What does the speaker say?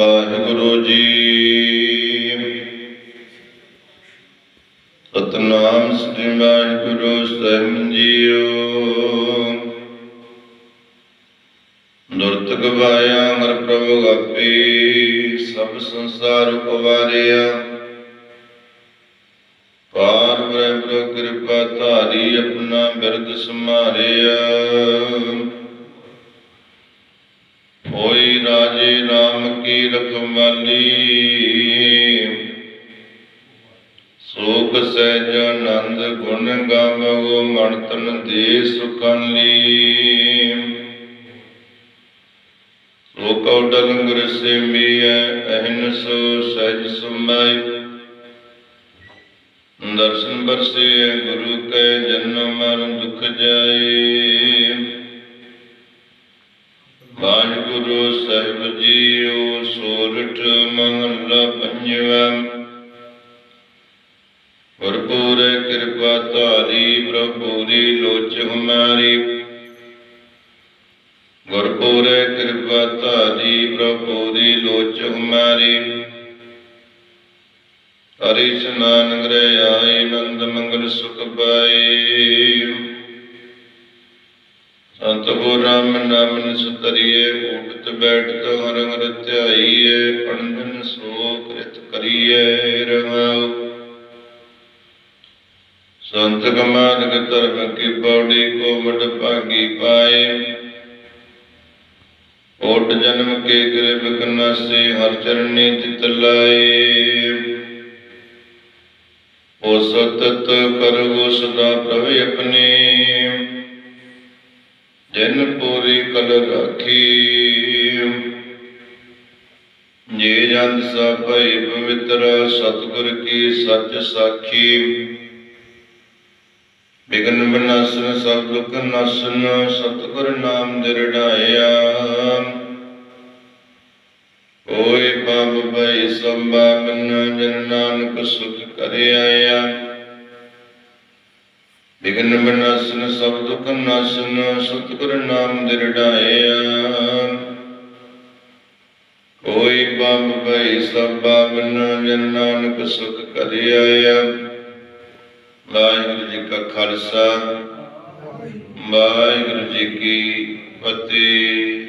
ਵਾਹਿਗੁਰੂ ਜੀ। ਸਤਨਾਮ ਸ੍ਰੀ ਵਾਹਿਗੁਰੂ ਸਾਹਿਬ ਜੀਓ। ਨੁਰਤ ਗਵਾਇਆ ਅਮਰ ਪ੍ਰਭੂ ਆਪੇ ਸਭ ਸੰਸਾਰ ਉਪਵਾਰਿਆ। ਪਾਰ ਬ੍ਰਹਮ ਕਿਰਪਾ ਧਾਰੀ ਆਪਣਾ ਬਿਰਦ ਸਮਾਰਿਆ ਕੀ ਰਖਵਾਲੀ ਸੋਖ ਸਹਿਜ ਆਨੰਦ ਗੁਣ ਗਾਵੋ ਮਨ ਤਨ ਦੇ ਸੁਖਾਲੀ ਸੋ ਕਉ ਡਲੰਗਰ ਸੇਮੀਐ ਅਹਿਨਸ ਸਹਿਜ ਸਮਾਈ। ਦਰਸ਼ਨ ਬਰਸੇ ਗੁਰੂ ਕੈ ਜਨਮ ਮਰਨ ਦੁਖ ਜਾਏ। ਵਾਹਿਗੁਰੂ ਸਾਹਿਬ ਜੀਓ ਸੋਰਠ ਮਹੱਲਾ ਪੰਜਵਾ ਭਰਪੂਰ ਕਿਰਪਾ ਧਾਰੀ ਪ੍ਰਭੂਰੀ ਲੋਚ ਹਮਾਰੀ ਗੁਰਪੂਰ ਕਿਰਪਾ ਧਾਰੀ ਪ੍ਰਭੂਰੀ ਲੋਚ ਹਮਾਰੀ ਹਰੀ ਇਸ਼ਨਾਨ ਗ੍ਰਹਿ ਆਏ ਨੰਦ ਮੰਗਲ ਸੁਖ ਪਾਏ ਸੰਤ ਹੋ ਰਾਮ ਨਾਮ ਨਿਸਤਰੀਏ ਊਟਤ ਬੈਠਤ ਹਰ ਹਰ ਧਿਆਈਏ ਪਣਦਨ ਸੋ ਕ੍ਰਿਤ ਕਰੀਏ ਰਹਾਉ ਸੰਤ ਕਮਾਨਕ ਧਰਮ ਕੀ ਪੌੜੀ ਕੋ ਮਡ ਭਾਗੀ ਪਾਏ। ਓਟ ਜਨਮ ਕੇ ਗ੍ਰਹਿ ਬਕਨਾਸੇ, ਹਰ ਚਰਨੀ ਚਿਤ ਲਾਏ। ਓ ਸਤਤ ਕਰੋ ਸਦਾ ਪ੍ਰਭ ਆਪਣੇ ਜਨ ਪੂਰੀ ਕਲ ਰਾਖੀ। ਜੇ ਜਨ ਸਾ ਪਵਿੱਤਰ, ਸਤਿਗੁਰ ਕੀ ਸੱਚ ਸਾਖੀ। ਬਿਗਨ ਬਨਾਸਨ ਸਭ ਦੁਖ ਨਾਸਨ, ਸਤਿਗੁਰ ਨਾਮ ਦਿਰੜਾਇਆ ਓਏ ਪਾਪ ਭਈ ਸੰਭਾਵਨ ਜਨ ਨਾਨਕ ਸੁਖ ਕਰਿਆ ਆਇਆ ਵਿਗਨ ਬਨਾਸਨ, ਸਭ ਦੁਖ ਨਾਸਨ, ਸਤਿਗੁਰ ਨਾਮ ਦਿਰੜਾਇਆ ਕੋਈ ਪਾਪ ਭਈ ਸੰਭਾਵਨ ਜਨ ਨਾਨਕ ਸੁਖ ਕਰਿ ਆਇਆ। ਵਾਹਿਗੁਰੂ ਜੀ ਕਾ ਖਾਲਸਾ, ਵਾਹਿਗੁਰੂ ਜੀ ਕੀ ਫਤਿਹ।